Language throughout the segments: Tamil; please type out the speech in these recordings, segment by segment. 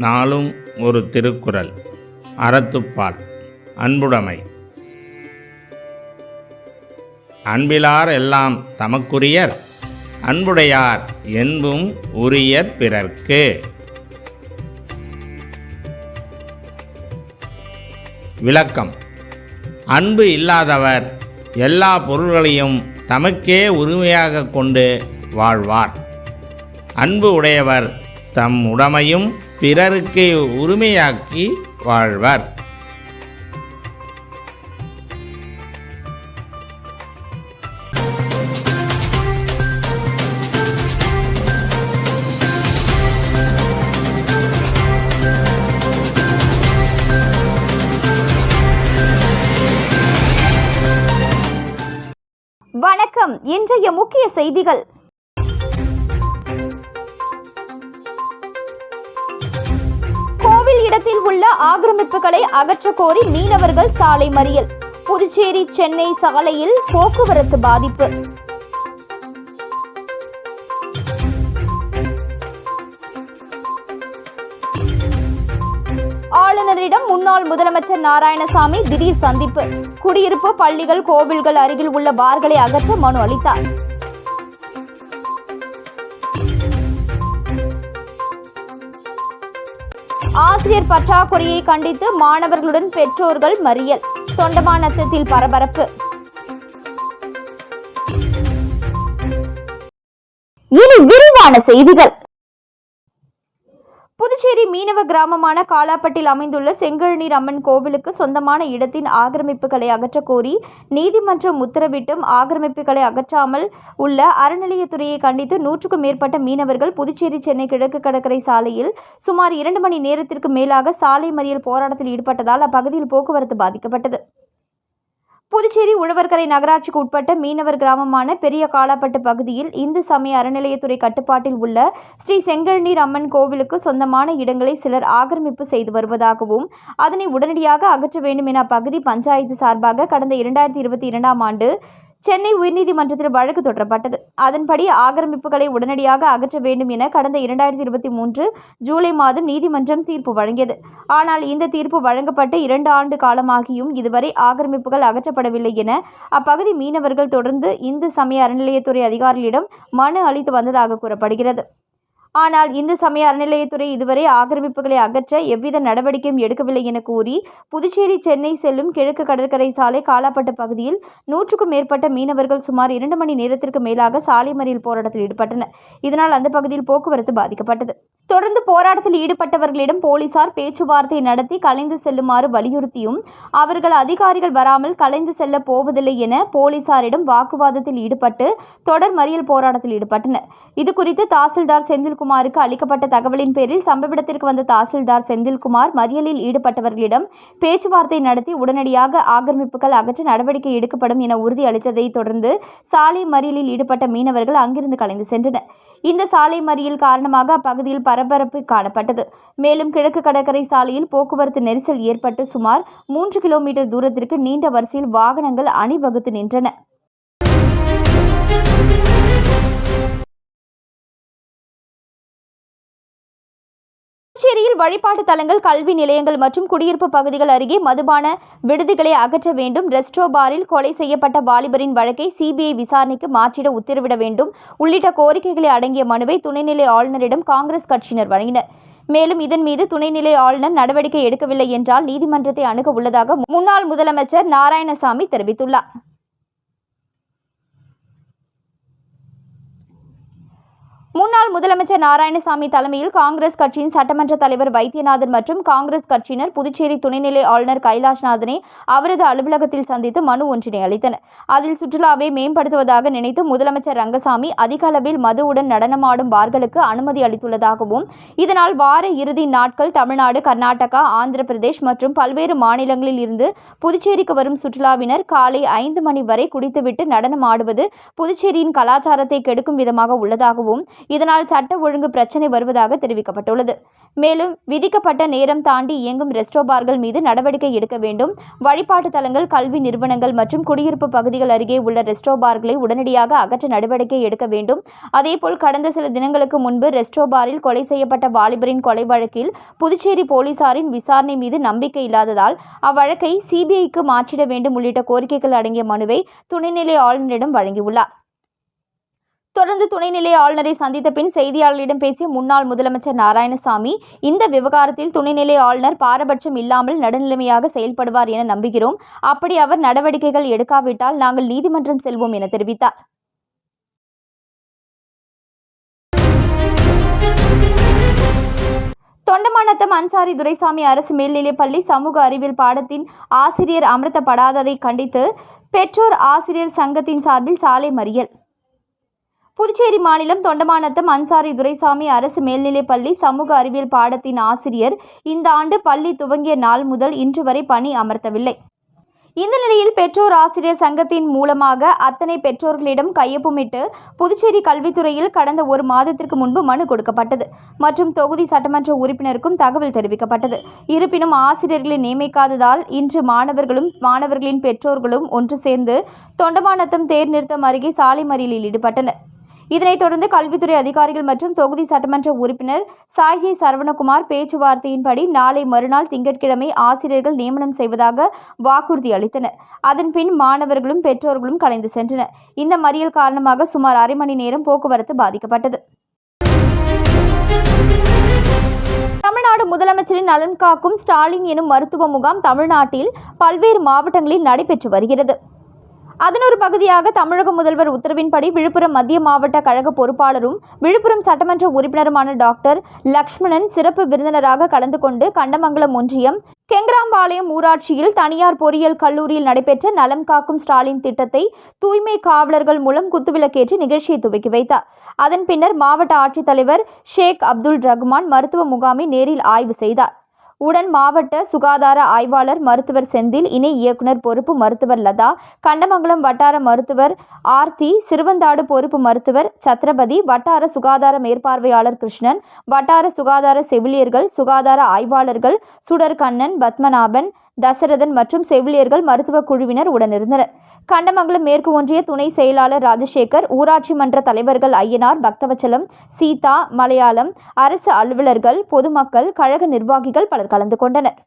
நாளும் ஒரு திருக்குறள். அறத்துப்பால். அன்புடைமை. அன்பிலார் எல்லாம் தமக்குரியர் அன்புடையார் என்பும் உரியர் பிறர்க்கு. விளக்கம். அன்பு இல்லாதவர் எல்லா பொருள்களையும் தமக்கே உரிமையாக கொண்டு வாழ்வார். அன்பு உடையவர் தம் உடைமையும் பிறருக்கு உரிமையாக்கி வாழ்வர். வணக்கம். இன்றைய முக்கிய செய்திகள். இடத்தில் உள்ள ஆக்கிரமிப்புகளை அகற்ற கோரி மீனவர்கள் சாலை மறியல். புதுச்சேரி சென்னை சாலையில் போக்குவரத்து பாதிப்பு. ஆளுநரிடம் முன்னாள் முதலமைச்சர் நாராயணசாமி திடீர் சந்திப்பு. குடியிருப்பு பள்ளிகள் கோவில்கள் அருகில் உள்ள பார்களை அகற்ற மனு அளித்தார். ஆசிரியர் பற்றாக்குறையை கண்டித்து மாணவர்களுடன் பெற்றோர்கள் மறியல். தொண்டமானத்தில் பரபரப்பு. இனி விரிவான செய்திகள். மீனவ கிராமமான காலாப்பட்டில் அமைந்துள்ள செங்கழுநீர் அம்மன் கோவிலுக்கு சொந்தமான இடத்தின் ஆக்கிரமிப்புகளை அகற்றக் கோரி நீதிமன்றம் உத்தரவிட்டும் ஆக்கிரமிப்புகளை அகற்றாமல் உள்ள அறநிலையத்துறையை கண்டித்து நூற்றுக்கும் மேற்பட்ட மீனவர்கள் புதுச்சேரி சென்னை கிழக்கு கடற்கரை சாலையில் சுமார் இரண்டு மணி நேரத்திற்கு மேலாக சாலை மறியல் போராட்டத்தில் ஈடுபட்டதால் அப்பகுதியில் போக்குவரத்து பாதிக்கப்பட்டது. புதுச்சேரி உழவர்கரை நகராட்சிக்கு உட்பட்ட மீனவர் கிராமமான பெரிய காலாப்பட்டு பகுதியில் இந்து சமய அறநிலையத்துறை கட்டுப்பாட்டில் உள்ள ஸ்ரீ செங்கல்நீர் அம்மன் கோவிலுக்கு சொந்தமான இடங்களை சிலர் ஆக்கிரமிப்பு செய்து வருவதாகவும் அதனை உடனடியாக அகற்ற வேண்டும் என அப்பகுதி பஞ்சாயத்து சார்பாக கடந்த இரண்டாயிரத்தி இருபத்தி இரண்டாம் ஆண்டு சென்னை உயர்நீதிமன்றத்தில் வழக்கு தொடரப்பட்டது. அதன்படி ஆக்கிரமிப்புகளை உடனடியாக அகற்ற வேண்டும் என கடந்த இரண்டாயிரத்தி இருபத்தி மூன்று ஜூலை மாதம் நீதிமன்றம் தீர்ப்பு வழங்கியது. ஆனால் இந்த தீர்ப்பு வழங்கப்பட்டு இரண்டு ஆண்டு காலமாகியும் இதுவரை ஆக்கிரமிப்புகள் அகற்றப்படவில்லை என அப்பகுதி மீனவர்கள் தொடர்ந்து இந்து சமய அறநிலையத்துறை அதிகாரிகளிடம் மனு அளித்து வந்ததாக கூறப்படுகிறது. ஆனால் இந்து சமய அறநிலையத்துறை இதுவரை ஆக்கிரமிப்புகளை அகற்ற எவ்வித நடவடிக்கையும் எடுக்கவில்லை என கூறி புதுச்சேரி சென்னை செல்லும் கிழக்கு கடற்கரை சாலை காலாப்பட்டு பகுதியில் நூற்றுக்கும் மேற்பட்ட மீனவர்கள் சுமார் இரண்டு மணி நேரத்திற்கு மேலாக சாலை மறியல் போராட்டத்தில் ஈடுபட்டனர். இதனால் அந்த பகுதியில் போக்குவரத்து பாதிக்கப்பட்டது. தொடர்ந்து போராட்டத்தில் ஈடுபட்டவர்களிடம் போலீசார் பேச்சுவார்த்தை நடத்தி கலைந்து செல்லுமாறு வலியுறுத்தியும் அவர்கள் அதிகாரிகள் வராமல் கலைந்து செல்ல போவதில்லை என போலீசாரிடம் வாக்குவாதத்தில் ஈடுபட்டு தொடர் மறியல் போராட்டத்தில் ஈடுபட்டனர். இது குறித்து தாசில்தார் செந்தில்குமாருக்கு அளிக்கப்பட்ட தகவலின் பேரில் சம்பவ இடத்திற்கு வந்த தாசில்தார் செந்தில்குமார் மறியலில் ஈடுபட்டவர்களிடம் பேச்சுவார்த்தை நடத்தி உடனடியாக ஆக்கிரமிப்புகள் அகற்ற நடவடிக்கை எடுக்கப்படும் என உறுதியளித்ததை தொடர்ந்து சாலை மறியலில் ஈடுபட்ட மீனவர்கள் அங்கிருந்து கலைந்து சென்றனர். இந்த சாலை மறியல் காரணமாக அப்பகுதியில் பரபரப்பு காணப்பட்டது. மேலும் கிழக்கு கடற்கரை சாலையில் போக்குவரத்து நெரிசல் ஏற்பட்டு சுமார் மூன்று கிலோமீட்டர் தூரத்திற்கு நீண்ட வரிசையில் வாகனங்கள் அணிவகுத்து நின்றன. புதுச்சேரியில் வழிபாட்டு தலங்கள் கல்வி நிலையங்கள் மற்றும் குடியிருப்பு பகுதிகள் அருகே மதுபான விடுதிகளை அகற்ற வேண்டும். ரெஸ்டோ பாரில் கொலை செய்யப்பட்ட வாலிபரின் வழக்கை சிபிஐ விசாரணைக்கு மாற்றிட உத்தரவிட வேண்டும். உள்ளிட்ட கோரிக்கைகளை அடங்கிய மனுவை துணைநிலை ஆளுநரிடம் காங்கிரஸ் கட்சியினர் வழங்கினர். மேலும் இதன் மீது துணைநிலை ஆளுநர் நடவடிக்கை எடுக்கவில்லை என்றால் நீதிமன்றத்தை அணுக உள்ளதாக முன்னாள் முதலமைச்சர் நாராயணசாமி தெரிவித்துள்ளார். முன்னாள் முதலமைச்சர் நாராயணசாமி தலைமையில் காங்கிரஸ் கட்சியின் சட்டமன்ற தலைவர் வைத்தியநாதன் மற்றும் காங்கிரஸ் கட்சியினர் புதுச்சேரி துணைநிலை ஆளுநர் கைலாஷ்நாதனை அவரது அலுவலகத்தில் சந்தித்து மனு ஒன்றினை அளித்தனர். அதில் சுற்றுலாவை மேம்படுத்துவதாக நினைத்து முதலமைச்சர் ரங்கசாமி அதிக அளவில் மதுவுடன் நடனமாடும் பார்களுக்கு அனுமதி அளித்துள்ளதாகவும் இதனால் வார இறுதி நாட்கள் தமிழ்நாடு கர்நாடகா ஆந்திர பிரதேஷ் மற்றும் பல்வேறு மாநிலங்களில் இருந்து புதுச்சேரிக்கு வரும் சுற்றுலாவினர் காலை ஐந்து மணி வரை குடித்துவிட்டு நடனம் ஆடுவது புதுச்சேரியின் கலாச்சாரத்தை கெடுக்கும் விதமாக உள்ளதாகவும் இதனால் சட்ட ஒழுங்கு பிரச்சினை வருவதாக தெரிவிக்கப்பட்டுள்ளது. மேலும் விதிக்கப்பட்ட நேரம் தாண்டி இயங்கும் ரெஸ்டோ பார்கள் மீது நடவடிக்கை எடுக்க வேண்டும். வழிபாட்டு தலங்கள் கல்வி நிறுவனங்கள் மற்றும் குடியிருப்பு பகுதிகள் அருகே உள்ள ரெஸ்டோ பார்களை உடனடியாக அகற்ற நடவடிக்கை எடுக்க வேண்டும். அதேபோல் கடந்த சில தினங்களுக்கு முன்பு ரெஸ்டோ பாரில் கொலை செய்யப்பட்ட வாலிபரின் கொலை வழக்கில் புதுச்சேரி போலீசாரின் விசாரணை மீது நம்பிக்கை இல்லாததால் அவ்வழக்கை சிபிஐக்கு மாற்றிட வேண்டும் உள்ளிட்ட கோரிக்கைகள் அடங்கிய மனுவை துணைநிலை ஆளுநரிடம் வழங்கியுள்ளார். தொடர்ந்து துணைநிலை ஆளுநரை சந்தித்த பின் செய்தியாளர்களிடம் பேசிய முன்னாள் முதலமைச்சர் நாராயணசாமி இந்த விவகாரத்தில் துணைநிலை ஆளுநர் பாரபட்சம் இல்லாமல் நடுநிலைமையாக செயல்படுவார் என நம்புகிறோம். அப்படி அவர் நடவடிக்கைகள் எடுக்காவிட்டால் நாங்கள் நீதிமன்றம் செல்வோம் என தெரிவித்தார். தொண்டமானத்தம் அன்சாரி துரைசாமி அரசு மேல்நிலைப்பள்ளி சமூக அறிவியல் பாடத்தின் ஆசிரியர் அமர்த்தப்படாததை கண்டித்து பெற்றோர் ஆசிரியர் சங்கத்தின் சார்பில் சாலை மறியல். புதுச்சேரி மாநிலம் தொண்டமானத்தம் அன்சாரி துரைசாமி அரசு மேல்நிலைப்பள்ளி சமூக அறிவியல் பாடத்தின் ஆசிரியர் இந்த ஆண்டு பள்ளி துவங்கிய நாள் முதல் இன்று வரை பணி அமர்த்தவில்லை. இந்த நிலையில் பெற்றோர் ஆசிரியர் சங்கத்தின் மூலமாக அத்தனை பெற்றோர்களிடம் கையொப்பமிட்டு புதுச்சேரி கல்வித்துறையில் கடந்த ஒரு மாதத்திற்கு முன்பு மனு கொடுக்கப்பட்டது மற்றும் தொகுதி சட்டமன்ற உறுப்பினருக்கும் தகவல் தெரிவிக்கப்பட்டது. இருப்பினும் ஆசிரியர்களை நியமிக்காததால் இன்று மாணவர்களும் மாணவர்களின் பெற்றோர்களும் ஒன்று சேர்ந்து தொண்டமானத்தம் தேர் நிறுத்தம் அருகே சாலை மறியலில் ஈடுபட்டனர். இதனைத் தொடர்ந்து கல்வித்துறை அதிகாரிகள் மற்றும் தொகுதி சட்டமன்ற உறுப்பினர் சாய்ஜி சரவணகுமார் பேச்சுவார்த்தையின்படி நாளை மறுநாள் திங்கட்கிழமை ஆசிரியர்கள் நியமனம் செய்வதாக வாக்குறுதி அளித்தனர். அதன்பின் மாணவர்களும் பெற்றோர்களும் கலைந்து சென்றனர். இந்த மறியல் காரணமாக சுமார் அரை மணி நேரம் போக்குவரத்து பாதிக்கப்பட்டது. தமிழ்நாடு முதலமைச்சரின் நலன் காக்கும் ஸ்டாலின் எனும் மருத்துவ முகாம் தமிழ்நாட்டில் பல்வேறு மாவட்டங்களில் நடைபெற்று வருகிறது. அதன் ஒரு பகுதியாக தமிழக முதல்வர் உத்தரவின்படி விழுப்புரம் மத்திய மாவட்ட கழக பொறுப்பாளரும் விழுப்புரம் சட்டமன்ற உறுப்பினருமான டாக்டர் லக்ஷ்மணன் சிறப்பு விருந்தினராக கலந்து கொண்டு கண்டமங்கலம் ஒன்றியம் கெங்கராம்பாளையம் ஊராட்சியில் தனியார் பொறியியல் கல்லூரியில் நடைபெற்ற நலம் காக்கும் ஸ்டாலின் திட்டத்தை தூய்மை காவலர்கள் மூலம் குத்துவிளக்கேற்றி நிகழ்ச்சியை துவக்கி வைத்தார். அதன் பின்னர் மாவட்ட ஆட்சித்தலைவர் ஷேக் அப்துல் ரஹ்மான் மருத்துவ முகாமை நேரில் ஆய்வு செய்தார். உடன் மாவட்ட சுகாதார ஆய்வாளர் மருத்துவர் செந்தில் இணை இயக்குனர் பொறுப்பு மருத்துவர் லதா கண்டமங்கலம் வட்டார மருத்துவர் ஆர்த்தி சிறுவந்தாடு பொறுப்பு மருத்துவர் சத்ரபதி வட்டார சுகாதார மேற்பார்வையாளர் கிருஷ்ணன் வட்டார சுகாதார செவிலியர்கள் சுகாதார ஆய்வாளர்கள் சுடர் கண்ணன் பத்மநாபன் தசரதன் மற்றும் செவிலியர்கள் மருத்துவ குழுவினர் உடனிருந்தனர். கண்டமங்கலம் மேற்கு ஒன்றிய துணை செயலாளர் ராஜசேகர் ஊராட்சி மன்ற தலைவர்கள் ஐயனார் பக்தவச்சலம் சீதா மலையாளம் அரசு அலுவலர்கள் பொதுமக்கள் கழக நிர்வாகிகள் பலர் கலந்து கொண்டனர்.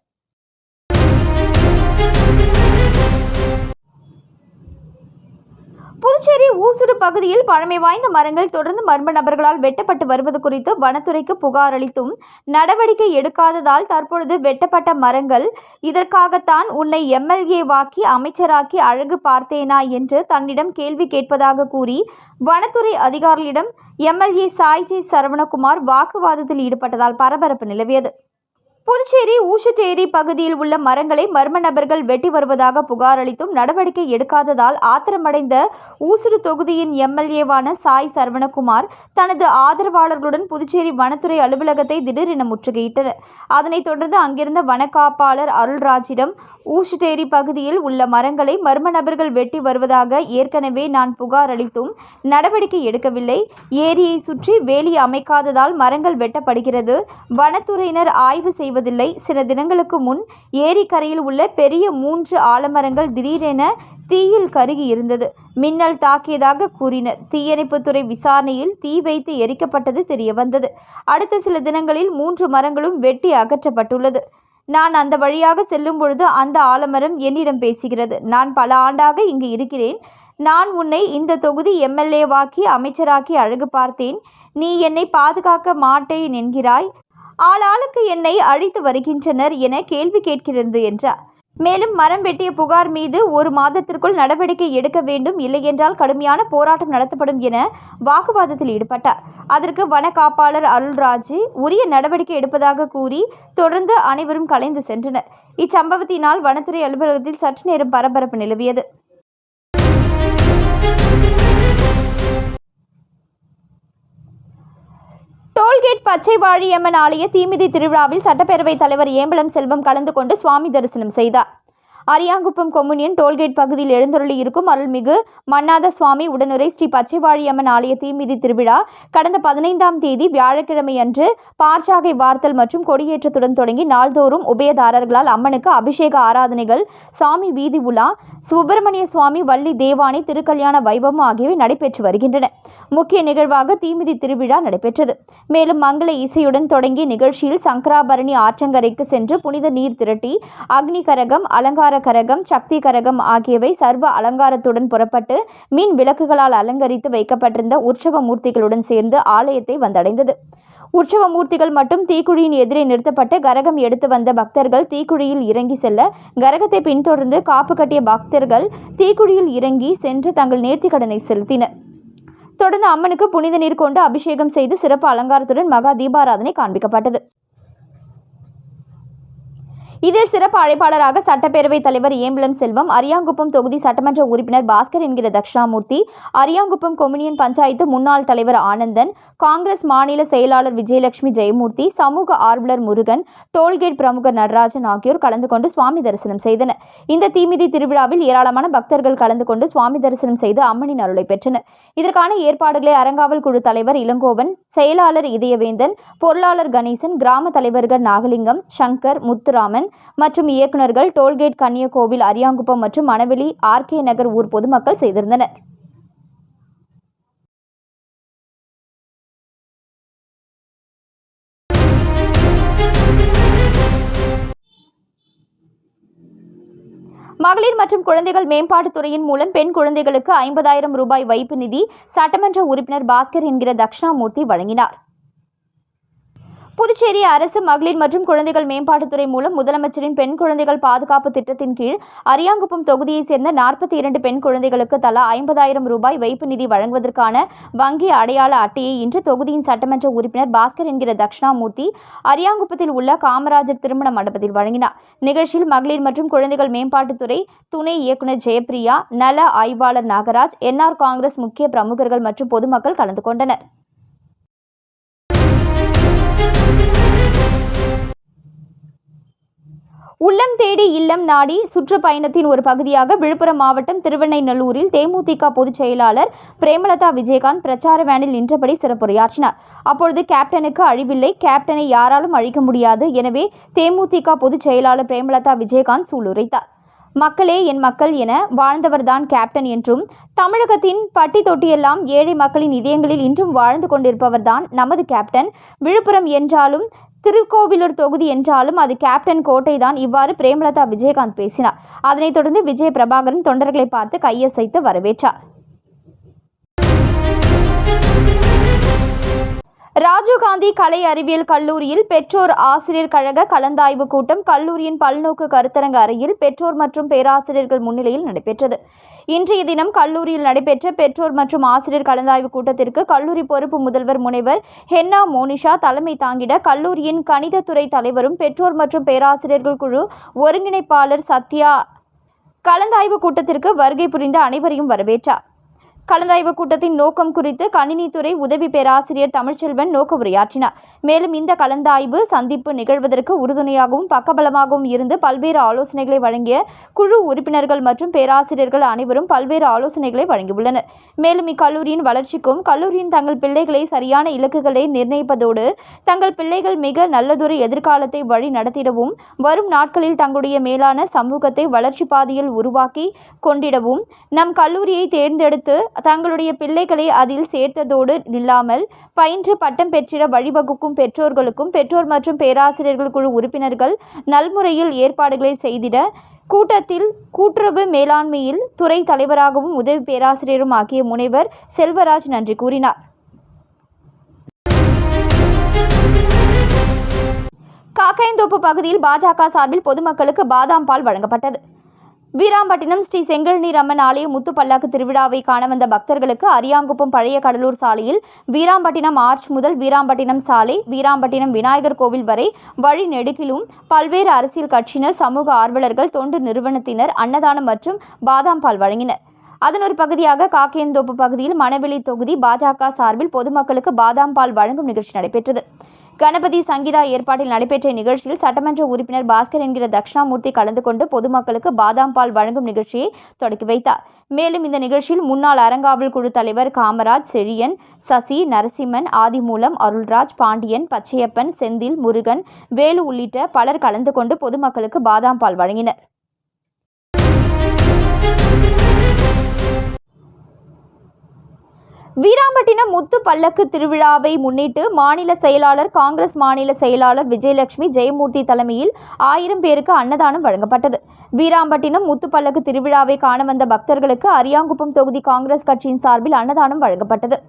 புதுச்சேரி ஊசுடு பகுதியில் பழமை வாய்ந்த மரங்கள் தொடர்ந்து மர்ம நபர்களால் வெட்டப்பட்டு வருவது குறித்து வனத்துறைக்கு புகார் அளித்தும் நடவடிக்கை எடுக்காததால் தற்பொழுது வெட்டப்பட்ட மரங்கள் இதற்காகத்தான் உன்னை எம்எல்ஏ வாக்கி அமைச்சராக்கி அழகு பார்த்தேனா என்று தன்னிடம் கேள்வி கேட்பதாக கூறி வனத்துறை அதிகாரிகளிடம் எம்எல்ஏ சாய்ஜி சரவணகுமார் வாக்குவாதத்தில் ஈடுபட்டதால் பரபரப்பு நிலவியது. புதுச்சேரி ஊசுட்டேரி பகுதியில் உள்ள மரங்களை மர்ம நபர்கள் வெட்டி வருவதாக புகார் அளித்தும் நடவடிக்கை எடுக்காததால் ஆத்திரமடைந்த ஊசுடு தொகுதியின் எம்எல்ஏவான சாய் சரவணகுமார் தனது ஆதரவாளர்களுடன் புதுச்சேரி வனத்துறை அலுவலகத்தை திடீரென முற்றுகையிட்டனர். அதனைத் தொடர்ந்து அங்கிருந்த வனக்காப்பாளர் அருள்ராஜிடம் ஊசுட்டேரி பகுதியில் உள்ள மரங்களை மர்ம நபர்கள் வெட்டி வருவதாக ஏற்கனவே நான் புகார் அளித்தும் நடவடிக்கை எடுக்கவில்லை. ஏரியை சுற்றி வேலி அமைக்காததால் மரங்கள் வெட்டப்படுகிறது. வனத்துறையினர் ஆய்வு செய்வதில்லை. சில தினங்களுக்கு முன் ஏரிக்கரையில் உள்ள பெரிய மூன்று ஆலமரங்கள் திடீரென தீயில் கருகி இருந்தது. மின்னல் தாக்கியதாக கூறினர். தீயணைப்புத்துறை விசாரணையில் தீ வைத்து எரிக்கப்பட்டது தெரியவந்தது. அடுத்த சில தினங்களில் மூன்று மரங்களும் வெட்டி அகற்றப்பட்டுள்ளது. நான் அந்த வழியாக செல்லும் பொழுது அந்த ஆலமரம் என்னிடம் பேசுகிறது. நான் பல ஆண்டாக இங்கு இருக்கிறேன். நான் உன்னை இந்த தொகுதி எம்எல்ஏவாக்கி அமைச்சராக்கி அழகு பார்த்தேன். நீ என்னை பாதுகாக்க மாட்டேன் என்கிறாய். ஆளாளுக்கு என்னை அழித்து வருகின்றனர் என கேள்வி கேட்கிறது என்றார். மேலும் மரம் வெட்டிய புகார் மீது ஒரு மாதத்திற்குள் நடவடிக்கை எடுக்க வேண்டும் இல்லையென்றால் கடுமையான போராட்டம் நடத்தப்படும் என வாக்குவாதத்தில் ஈடுபட்டார். அதற்கு வன காப்பாளர் அருள்ராஜு உரிய நடவடிக்கை எடுப்பதாக கூறி தொடர்ந்து அனைவரும் கலைந்து சென்றனர். இச்சம்பவத்தினால் வனத்துறை அலுவலகத்தில் சற்று நேரம் பரபரப்பு நிலவியது. டோல்கேட் பச்சை வாழியம்மன் ஆலய தீமிதி திருவிழாவில் சட்டப்பேரவைத் தலைவர் ஏம்பலம் செல்வம் கலந்து கொண்டு சுவாமி தரிசனம் செய்தார். அரியாங்குப்பம் கொம்யூனியன் டோல்கேட் பகுதியில் எழுந்தருளி இருக்கும் அருள்மிகு மன்னாத சுவாமி உடனுரை ஸ்ரீ பச்சைவாழியம்மன் ஆலய தீமிதி திருவிழா கடந்த பதினைந்தாம் தேதி வியாழக்கிழமை அன்று பார்ச்சாகை வார்த்தல் மற்றும் கொடியேற்றத்துடன் தொடங்கி நாள்தோறும் உபயதாரர்களால் அம்மனுக்கு அபிஷேக ஆராதனைகள் சாமி வீதி உலா சுப்பிரமணிய சுவாமி வள்ளி தேவானை திருக்கல்யாண வைபவம் ஆகியவை நடைபெற்று வருகின்றன. முக்கிய நிகழ்வாக தீமிதி திருவிழா நடைபெற்றது. மேலும் மங்கள இசையுடன் தொடங்கிய நிகழ்ச்சியில் சங்கராபரணி ஆற்றங்கரைக்கு சென்று புனித நீர் திரட்டி அக்னி கரகம் அலங்கார கரகம் சக்தி கரகம் ஆகியவை சர்வ அலங்காரத்துடன் புறப்பட்டு மின் விளக்குகளால் அலங்கரித்து வைக்கப்பட்டிருந்த உற்சவ மூர்த்திகளுடன் சேர்ந்து ஆலயத்தை வந்தடைந்தது. உற்சவ மூர்த்திகள் மட்டும் தீக்குழியின் எதிரே நிறுத்தப்பட்டு கரகம் எடுத்து வந்த பக்தர்கள் தீக்குழியில் இறங்கி செல்ல கரகத்தை பின்தொடர்ந்து காப்பு கட்டிய பக்தர்கள் தீக்குழியில் இறங்கி சென்று தங்கள் நேர்த்திக்கடனை செலுத்தினர். தொடர்ந்து அம்மனுக்கு புனித நீர் கொண்டு அபிஷேகம் செய்து சிறப்பு அலங்காரத்துடன் மகா தீபாராதனை காண்பிக்கப்பட்டது. இதில் சிறப்பு அழைப்பாளராக சட்டப்பேரவைத் தலைவர் ஏம்பலம் செல்வம் அரியாங்குப்பம் தொகுதி சட்டமன்ற உறுப்பினர் பாஸ்கர் என்கிற தக்ஷணாமூர்த்தி அரியாங்குப்பம் கொம்யூனியன் பஞ்சாயத்து முன்னாள் தலைவர் ஆனந்தன் காங்கிரஸ் மாநில செயலாளர் விஜயலட்சுமி ஜெயமூர்த்தி சமூக ஆர்வலர் முருகன் டோல்கேட் பிரமுகர் நடராஜன் ஆகியோர் கலந்து கொண்டு சுவாமி தரிசனம் செய்தனர். இந்த தீமிதி திருவிழாவில் ஏராளமான பக்தர்கள் கலந்து கொண்டு சுவாமி தரிசனம் செய்து அம்மனின் அருளை பெற்றனர். இதற்கான ஏற்பாடுகளை அறங்காவல் குழு தலைவர் இளங்கோவன் செயலாளர் இதயவேந்தன் பொருளாளர் கணேசன் கிராம தலைவர்கள் நாகலிங்கம் சங்கர் முத்துராமன் மற்றும் இயக்குநர்கள் டோல்கேட் கன்னியகோவில் அரியாங்குப்பம் மற்றும் மணவெளி ஆர்கே நகர் ஊர் பொதுமக்கள் செய்திருந்தனர். மகளிர் மற்றும் குழந்தைகள் மேம்பாட்டுத் துறையின் மூலம் பெண் குழந்தைகளுக்கு ஐம்பதாயிரம் ரூபாய் வைப்பு நிதி சட்டமன்ற உறுப்பினர் பாஸ்கர் என்கிற தக்ஷணாமூர்த்தி வழங்கினார். புதுச்சேரி அரசு மகளிர் மற்றும் குழந்தைகள் மேம்பாட்டுத்துறை மூலம் முதலமைச்சரின் பெண் குழந்தைகள் பாதுகாப்பு திட்டத்தின் கீழ் அரியாங்குப்பம் தொகுதியைச் சேர்ந்த நாற்பத்தி இரண்டு பெண் குழந்தைகளுக்கு தலா ஐம்பதாயிரம் ரூபாய் வைப்பு நிதி வழங்குவதற்கான வங்கி அடையாள அட்டையை இன்று தொகுதியின் சட்டமன்ற உறுப்பினர் பாஸ்கர் என்கிற தக்ஷணாமூர்த்தி அரியாங்குப்பத்தில் உள்ள காமராஜர் திருமண மண்டபத்தில் வழங்கினார். நிகழ்ச்சியில் மகளிர் மற்றும் குழந்தைகள் மேம்பாட்டுத்துறை துணை இயக்குநர் ஜெயப்பிரியா நல ஆய்வாளர் நாகராஜ் என்ஆர் காங்கிரஸ் முக்கிய பிரமுகர்கள் மற்றும் பொதுமக்கள் கலந்து கொண்டனர். உள்ளம் தேடி இல்லம் நாடி சுற்றுப்பயணத்தின் ஒரு பகுதியாக விழுப்புரம் மாவட்டம் திருவெண்ணைநல்லூரில் தேமுதிக பொதுச் செயலாளர் பிரேமலதா விஜயகாந்த் பிரச்சார வேனில் நின்றபடி சிறப்புரையாற்றினார். அப்பொழுது கேப்டனுக்கு அழிவில்லை. கேப்டனை யாராலும் அழிக்க முடியாது. எனவே தேமுதிக பொதுச் செயலாளர் பிரேமலதா விஜயகாந்த் சூளுரைத்தார். மக்களே என் மக்கள் என வாழ்ந்தவர்தான் கேப்டன் என்றும் தமிழகத்தின் பட்டி தொட்டியெல்லாம் ஏழை மக்களின் இதயங்களில் இன்றும் வாழ்ந்து கொண்டிருப்பவர்தான் நமது கேப்டன். விழுப்புரம் என்றாலும் திருக்கோவிலூர் தொகுதி என்றாலும் அது கேப்டன் கோட்டை தான் இவ்வாறு பிரேமலதா விஜயகாந்த் பேசினார். அதனைத் தொடர்ந்து விஜய பிரபாகரன் தொண்டர்களை பார்த்து கையசைத்து வரவேற்றார். ராஜீவ்காந்தி கலை அறிவியல் கல்லூரியில் பெற்றோர் ஆசிரியர் கழக கலந்தாய்வு கூட்டம் கல்லூரியின் பல்நோக்கு கருத்தரங்க அறையில் பெற்றோர் மற்றும் பேராசிரியர்கள் முன்னிலையில் நடைபெற்றது. இன்றைய தினம் கல்லூரியில் நடைபெற்ற பெற்றோர் மற்றும் ஆசிரியர் கலந்தாய்வு கூட்டத்திற்கு கல்லூரி பொறுப்பு முதல்வர் முனைவர் ஹென்னா மோனிஷா தலைமை தாங்கிட கல்லூரியின் கணிதத்துறை தலைவரும் பெற்றோர் மற்றும் பேராசிரியர்கள் குழு ஒருங்கிணைப்பாளர் சத்யா கலந்தாய்வு கூட்டத்திற்கு வருகை புரிந்த அனைவரையும் வரவேற்றார். கலந்தாய்வு கூட்டத்தின் நோக்கம் குறித்து கணினித்துறை உதவி பேராசிரியர் தமிழ்ச்செல்வன் நோக்க உரையாற்றினார். மேலும் இந்த கலந்தாய்வு சந்திப்பு நிகழ்வதற்கு உறுதுணையாகவும் பக்கபலமாகவும் இருந்து பல்வேறு ஆலோசனைகளை வழங்கிய குழு உறுப்பினர்கள் மற்றும் பேராசிரியர்கள் அனைவரும் பல்வேறு ஆலோசனைகளை வழங்கியுள்ளனர். மேலும் இக்கல்லூரியின் வளர்ச்சிக்கும் கல்லூரியின் தங்கள் பிள்ளைகளை சரியான இலக்குகளை நிர்ணயிப்பதோடு தங்கள் பிள்ளைகள் மிக நல்லதொரு எதிர்காலத்தை வழி நடத்திடவும் வரும் நாட்களில் தங்களுடைய மேலான சமூகத்தை வளர்ச்சி பாதையில் உருவாக்கி கொண்டிடவும் நம் கல்லூரியை தேர்ந்தெடுத்து தங்களுடைய பிள்ளைகளை அதில் சேர்த்ததோடு நில்லாமல் பயின்று பட்டம் பெற்றிட வழிவகுக்கும் பெற்றோர்களுக்கும் பெற்றோர் மற்றும் பேராசிரியர்கள் குழு உறுப்பினர்கள் நல்முறையில் ஏற்பாடுகளை செய்திட கூட்டத்தில் கூட்டுறவு மேலாண்மையில் துறை தலைவராகவும் உதவி பேராசிரியரும் ஆகிய முனைவர் செல்வராஜ் நன்றி கூறினார். காக்கையந்தோப்பு பகுதியில் பாஜக சார்பில் பொதுமக்களுக்கு பாதாம் பால் வழங்கப்பட்டது. வீராம்பட்டினம் ஸ்ரீ செங்கல்நீர் அம்மன் ஆலய முத்துப்பல்லாக்கு திருவிழாவை காண வந்த பக்தர்களுக்கு அரியாங்குப்பம் பழைய கடலூர் சாலையில் வீராம்பட்டினம் ஆர்ச் முதல் வீராம்பட்டினம் சாலை வீராம்பட்டினம் விநாயகர் கோவில் வரை வழி நெடுகிலும் பல்வேறு அரசியல் கட்சியினர் சமூக ஆர்வலர்கள் தொண்டு நிறுவனத்தினர் அன்னதானம் மற்றும் பாதாம் பால் வழங்கினர். அதன் ஒரு பகுதியாக காக்கையந்தோப்பு பகுதியில் மணவெளி தொகுதி பாஜக சார்பில் பொதுமக்களுக்கு பாதாம் பால் வழங்கும் நிகழ்ச்சி நடைபெற்றது. கணபதி சங்கீதா ஏற்பாட்டில் நடைபெற்ற நிகழ்ச்சியில் சட்டமன்ற உறுப்பினர் பாஸ்கர் என்கிற தட்சிணாமூர்த்தி கலந்து கொண்டு பொதுமக்களுக்கு பாதாம் பால் வழங்கும் நிகழ்ச்சியை தொடக்கி வைத்தார். மேலும் இந்த நிகழ்ச்சியில் முன்னாள் அறங்காவல் குழு தலைவர் காமராஜ் செழியன் சசி நரசிம்மன் ஆதிமூலம் அருள்ராஜ் பாண்டியன் பச்சையப்பன் செந்தில் முருகன் வேலு உள்ளிட்ட பலர் கலந்து கொண்டு பொதுமக்களுக்கு பாதாம் பால் வழங்கினர். வீராம்பட்டினம் முத்து பல்லக்கு திருவிழாவை முன்னிட்டு மாநில செயலாளர் காங்கிரஸ் மாநில செயலாளர் விஜயலட்சுமி ஜெயமூர்த்தி தலைமையில் ஆயிரம் பேருக்கு அன்னதானம் வழங்கப்பட்டது. வீராம்பட்டினம் முத்து பல்லக்கு திருவிழாவை காண வந்த பக்தர்களுக்கு அரியாங்குப்பம் தொகுதி காங்கிரஸ் கட்சியின் சார்பில் அன்னதானம் வழங்கப்பட்டது.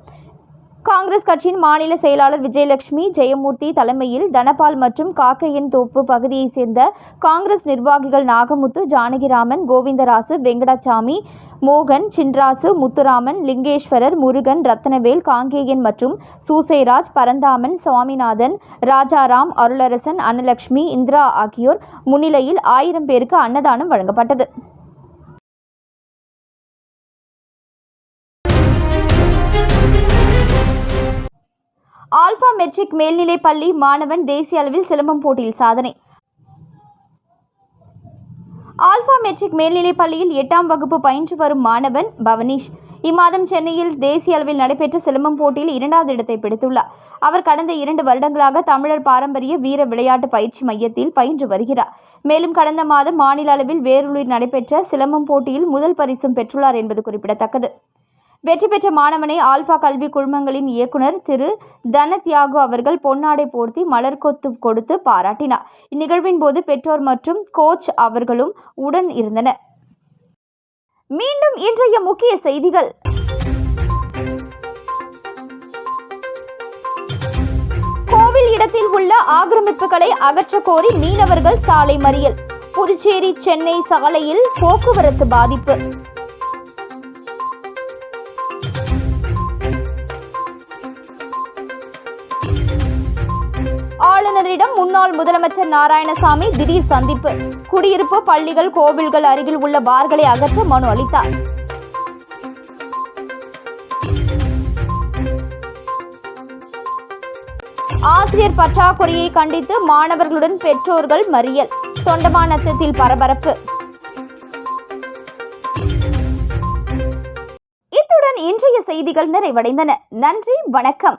காங்கிரஸ் கட்சியின் மாநில செயலாளர் விஜயலட்சுமி ஜெயமூர்த்தி தலைமையில் தனபால் மற்றும் காக்கையன் தோப்பு பகுதியைச் சேர்ந்த காங்கிரஸ் நிர்வாகிகள் நாகமுத்து ஜானகிராமன் கோவிந்தராசு வெங்கடாச்சாமி மோகன் சின்ராசு முத்துராமன் லிங்கேஸ்வரர் முருகன் ரத்னவேல் காங்கேயன் மற்றும் சூசைராஜ் பரந்தாமன் சுவாமிநாதன் ராஜாராம் அருளரசன் அன்னலட்சுமி இந்திரா ஆகியோர் முன்னிலையில் ஆயிரம் பேருக்கு அன்னதானம் வழங்கப்பட்டது. ஆல்பா மெட்ரிக் மேல்நிலைப் பள்ளி மாணவன் தேசிய அளவில் சிலம்பம் போட்டியில் சாதனை. ஆல்பா மெட்ரிக் மேல்நிலைப் பள்ளியில் எட்டாம் வகுப்பு பயின்று வரும் மாணவன் பவனீஷ். இம்மாதம் சென்னையில் தேசிய அளவில் நடைபெற்ற சிலம்பம் போட்டியில் இரண்டாவது இடத்தை பிடித்துள்ளார். அவர் கடந்த இரண்டு வருடங்களாக தமிழர் பாரம்பரிய வீர விளையாட்டு பயிற்சி மையத்தில் பயின்று வருகிறார். மேலும் கடந்த மாதம் மாநில அளவில் வேலூரில் நடைபெற்ற சிலம்பம் போட்டியில் முதல் பரிசும் பெற்றுள்ளார் என்பது குறிப்பிடத்தக்கது. வெற்றி பெற்ற மாணவனை ஆல்பா கல்வி குழுமங்களின் இயக்குனர் திரு தனத்யாகு அவர்கள் பொன்னாடை போர்த்தி மலர்கொத்து கொடுத்து பாராட்டினார். இந்நிகழ்வின் போது பெற்றோர் மற்றும் கோச் அவர்களும் உடன் இருந்தனர். மீண்டும் இன்றைய முக்கிய செய்திகள். கோவில் இடத்தில் உள்ள ஆக்கிரமிப்புகளை அகற்ற கோரி மீனவர்கள் சாலை மறியல். புதுச்சேரி சென்னை சாலையில் போக்குவரத்து பாதிப்பு. ஆளுநரிடம் முன்னாள் முதலமைச்சர் நாராயணசாமி திடீர் சந்திப்பு. குடியிருப்பு பள்ளிகள் கோவில்கள் அருகில் உள்ள பார்களை அகற்ற மனு அளித்தார். ஆசிரியர் பற்றாக்குறையை கண்டித்து மாணவர்களுடன் பெற்றோர்கள் மறியல் தொண்டமானத்தில் பரபரப்பு. இத்துடன் இன்றைய செய்திகள் நிறைவடைந்தன. நன்றி வணக்கம்.